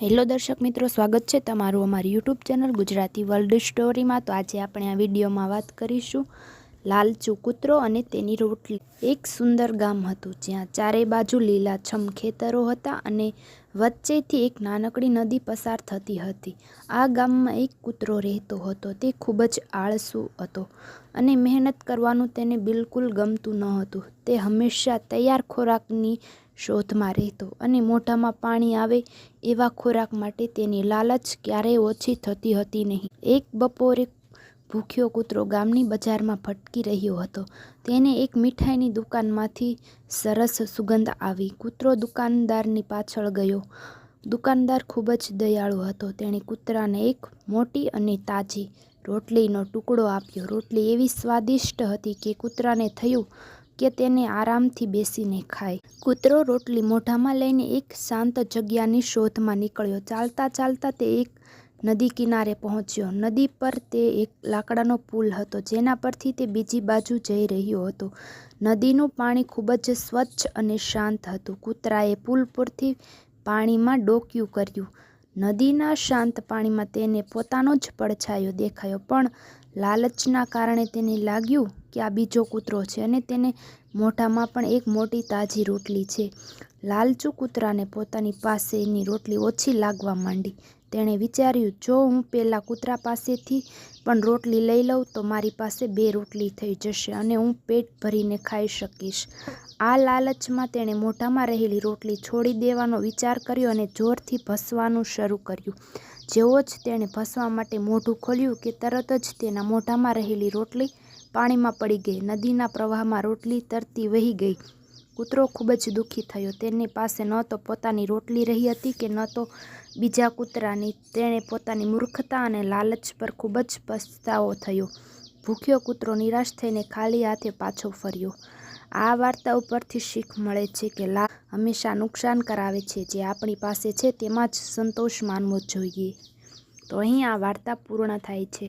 Hello દર્શક મિત્રો, સ્વાગત છે તમારું અમારી યુટ્યુબ ચેનલ ગુજરાતી વર્લ્ડ સ્ટોરીમાં. તો આજે આપણે આ વિડીયોમાં વાત કરીશું લાલચુ કૂતરો અને તેની રોટલી. એક સુંદર ગામ હતું જ્યાં ચારે બાજુ લીલાછમ ખેતરો હતા અને વચ્ચેથી એક નાનકડી નદી પસાર થતી હતી. આ ગામમાં એક કૂતરો રહેતો હતો, તે ખૂબ જ આળસુ હતો અને મહેનત કરવાનું તેને બિલકુલ ગમતું ન હતું તે હંમેશા તૈયાર ખોરાકની શોધમાં રહેતો અને મોઢામાં પાણી આવે એવા ખોરાક માટે તેની લાલચ ક્યારેય ઓછી થતી હતી નહીં. એક બપોરે ભૂખ્યો કૂતરો ગામની બજારમાં ભટકી રહ્યો હતો. તેને એક મીઠાઈની દુકાનમાંથી સરસ સુગંધ આવી. કૂતરો દુકાનદારની પાછળ ગયો. દુકાનદાર ખૂબ જ દયાળુ હતો. તેણે કૂતરાને એક મોટી અને તાજી રોટલીનો ટુકડો આપ્યો. રોટલી એવી સ્વાદિષ્ટ હતી કે કૂતરાને થયું કે તેને આરામથી બેસીને ખાય. કૂતરો રોટલી મોઢામાં લઈને એક શાંત જગ્યાની શોધમાં નીકળ્યો. ચાલતા ચાલતા તે એક નદી કિનારે પહોંચ્યો. નદી પર તે એક લાકડાનો પુલ હતો, જેના પરથી તે બીજી બાજુ જઈ રહ્યો હતો. નદીનું પાણી ખૂબ જ સ્વચ્છ અને શાંત હતું. કૂતરાએ પુલ પરથી પાણીમાં ડોક્યું કર્યું. નદીના શાંત પાણીમાં તેને પોતાનો જ પડછાયો દેખાયો, પણ લાલચના કારણે તેને લાગ્યું કે આ બીજો કૂતરો છે અને તેને મોઢામાં પણ એક મોટી તાજી રોટલી છે. લાલચુ કૂતરાને પોતાની પાસેની રોટલી ઓછી લાગવા માંડી. તેણે વિચાર્યું, જો હું પહેલાં કૂતરા પાસેથી પણ રોટલી લઈ લઉં, તો મારી પાસે બે રોટલી થઈ જશે અને હું પેટ ભરીને ખાઈ શકીશ. આ લાલચમાં તેણે મોઢામાં રહેલી રોટલી છોડી દેવાનો વિચાર કર્યો અને જોરથી ભસવાનું શરૂ કર્યું. જેવો જ તેણે ભસવા માટે મોઢું ખોલ્યું કે તરત જ તેના મોઢામાં રહેલી રોટલી પાણીમાં પડી ગઈ. નદીના પ્રવાહમાં રોટલી તરતી વહી ગઈ. કૂતરો ખૂબ જ દુઃખી થયો. તેની પાસે ન તો પોતાની રોટલી રહી હતી કે ન તો બીજા કૂતરાની. તેણે પોતાની મૂર્ખતા અને લાલચ પર ખૂબ જ પસ્તાવો થયો. ભૂખ્યો કૂતરો નિરાશ થઈને ખાલી હાથે પાછો ફર્યો. આ વાર્તા ઉપરથી શીખ મળે છે કે લા હંમેશા નુકસાન કરાવે છે જે આપણી પાસે છે તેમાં જ સંતોષ માનવો જોઈએ. તો અહીં આ વાર્તા પૂર્ણ થાય છે.